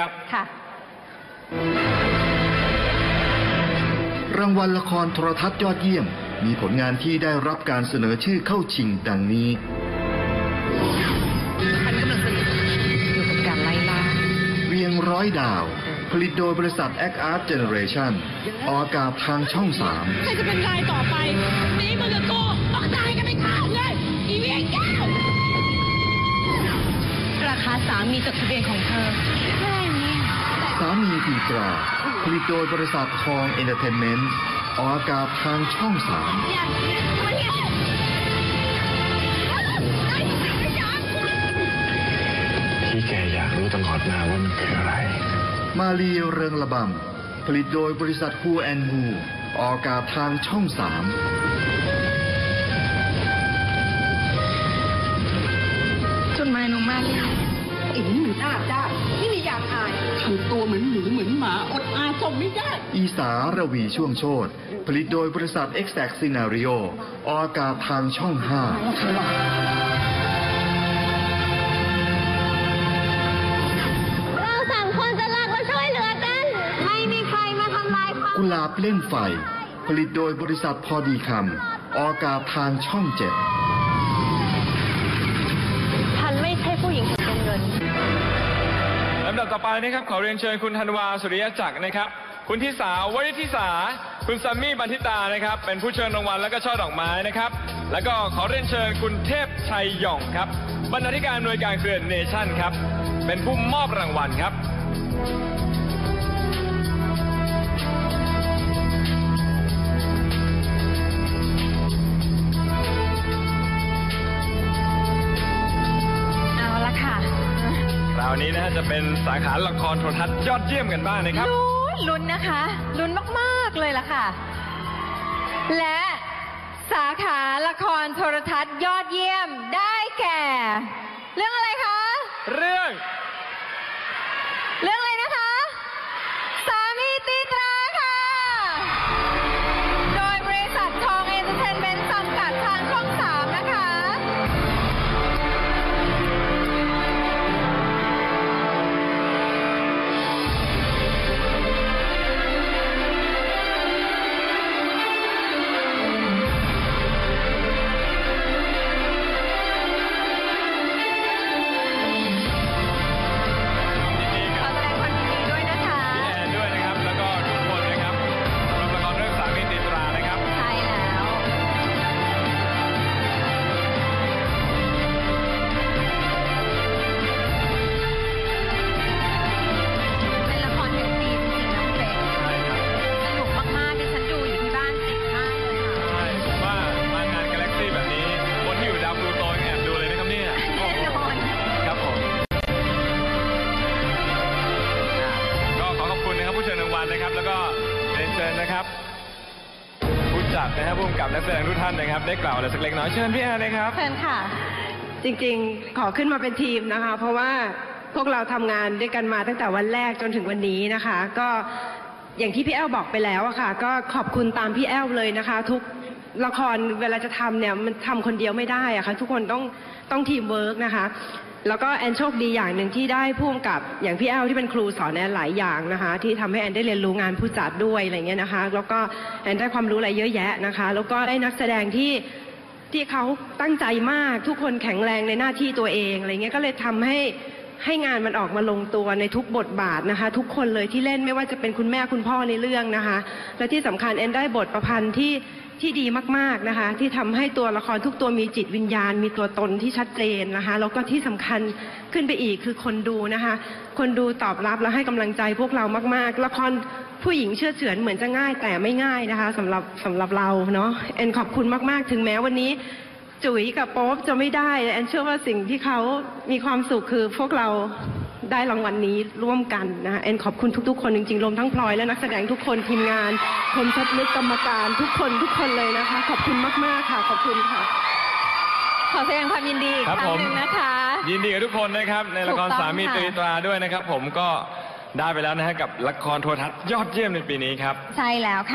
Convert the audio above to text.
ครับ ค่ะ รางวัลละครโทรทัศน์ยอดเยี่ยม มีผลงานที่ได้รับการเสนอชื่อเข้าชิงดังนี้อันนี้กำลังสนุกอยู่กับการไล่ล่าเรียงร้อยดาว ผลิตโดยบริษัท Act Art Generation ออกอากาศทางช่อง ใครจะเป็นรายต่อไปหนี่มึงกับกูต้องตายกันไปข้างเลย อีเวียงแก้วราคาสามีจดทะเบียนของเธอแค่นี้3สามีตีตราผลิตโดยบริษัททองเอนเตอร์เทนเมนต์ออกอากาศทางช่องเนี่ยมันเนี่ยไอ้ไอ้ยามที่แกอยากรู้ตลอดมาว่ามันคืออะไร3มาลีเริงระบำผลิตโดยบริษัทฮูแอนฮูออกอากาศทางช่องจดหมายน้องมาลี ไอ้หนูหน้าด้านไม่มีอยากอายทำตัวเหมือนหนูเหมือนหมาอดอาส่งไม่ได้3อีสาระวีช่วงโชตผลิตโดยบริษัท Exact Scenario ออกอากาศทางช่อง5เราสามคนจะรักและช่วยเหลือกัน ไม่มีใครมาทำลายความกุหลาบเล่นไฟ ผลิตโดยบริษัทพอดีคำออกอากาศทางช่องเจ็ดฉัน ไม่ใช่ผู้หญิงของเป็นเงินลำดับต่อไปนะครับขอเรียนเชิญคุณธันวาสุริยจักรนะครับ คุณทิสาวริทิสา คุณซัมมี่บันทิตานะครับ เป็นผู้เชิญรางวัลและก็ช่อดอกไม้นะครับ แล้วก็ขอเรียนเชิญคุณเทพชัยหย่องครับบรรณาธิการหน่วยการเครือเนชั่นครับ เป็นผู้มอบรางวัลครับาวนี้นะฮะจะเป็นสาขาละครโทรทัศน์ยอดเยี่ยมกันบ้างนะครับ ลุ้นลุ้นนะคะ ลุ้นมาก ๆ เลยล่ะค่ะ และ เรียนเชิญนะครับผู้จัดนะครับผู้กำกับและแสดงทุกท่านนะครับ ได้กล่าวอะไรสักเล็กน้อยเชิญพี่แอนเลยครับ เชิญค่ะ จริงๆ ขอขึ้นมาเป็นทีมนะคะ เพราะว่าพวกเราทำงานด้วยกันมาตั้งแต่วันแรกจนถึงวันนี้นะคะ ก็อย่างที่พี่แอลบอกไปแล้วอะค่ะ ก็ขอบคุณตามพี่แอลเลยนะคะ ทุก ละครเวลาจะทำเนี่ยมันทำคนเดียวไม่ได้อะค่ะทุกคนต้องต้องทีมเวิร์กนะคะ แล้วก็แอนโชคดีอย่างหนึ่งที่ได้พ่วงกับอย่างพี่แอลที่เป็นครูสอนแอนหลายอย่างนะคะ ที่ทำให้แอนได้เรียนรู้งานผู้จัดด้วยอะไรเงี้ยนะคะ แล้วก็แอนได้ความรู้อะไรเยอะแยะนะคะ แล้วก็ได้นักแสดงที่ที่เขาตั้งใจมากทุกคนแข็งแรงในหน้าที่ตัวเองอะไรเงี้ยก็เลยทำให้ให้งานมันออกมาลงตัวในทุกบทบาทนะคะ ทุกคนเลยที่เล่นไม่ว่าจะเป็นคุณแม่คุณพ่อในเรื่องนะคะ และที่สำคัญแอนได้บทประพันธ์ที่ ที่ดีมากๆนะคะ ที่ทำให้ตัวละครทุกตัวมีจิตวิญญาณ มีตัวตนที่ชัดเจนนะคะแล้วก็ที่สำคัญขึ้นไปอีกคือคนดูนะคะ คนดูตอบรับและให้กำลังใจพวกเรามากๆ ละครผู้หญิงเชื่อเฉือนเหมือนจะง่ายแต่ไม่ง่ายนะคะสำหรับสำหรับเราเนาะแอนขอบคุณมาก ๆ ถึงแม้วันนี้จุ๋ยกับโป๊ปจะไม่ได้แอนเชื่อว่าสิ่งที่เขามีความสุขคือพวกเรา ได้รางวัลนี้ร่วมกันนะคะแอนขอบคุณทุก ๆ คนจริงๆรวมทั้งพลอยและนักแสดงทุกคนทีมงานคมชัดลึกกรรมการทุกคนทุกคนเลยนะคะ ขอบคุณมากๆค่ะ ขอบคุณค่ะ ขอแสดงความยินดีอีกครับครั้งผมหนึ่งนะคะ ยินดีกับทุกคนนะครับในละครถูกต้องสามีค่ะ ตรีตราด้วยนะครับ ผมก็ได้ไปแล้วนะฮะกับละครโทรทัศน์ยอดเยี่ยมในปีนี้ครับ ใช่แล้วค่ะ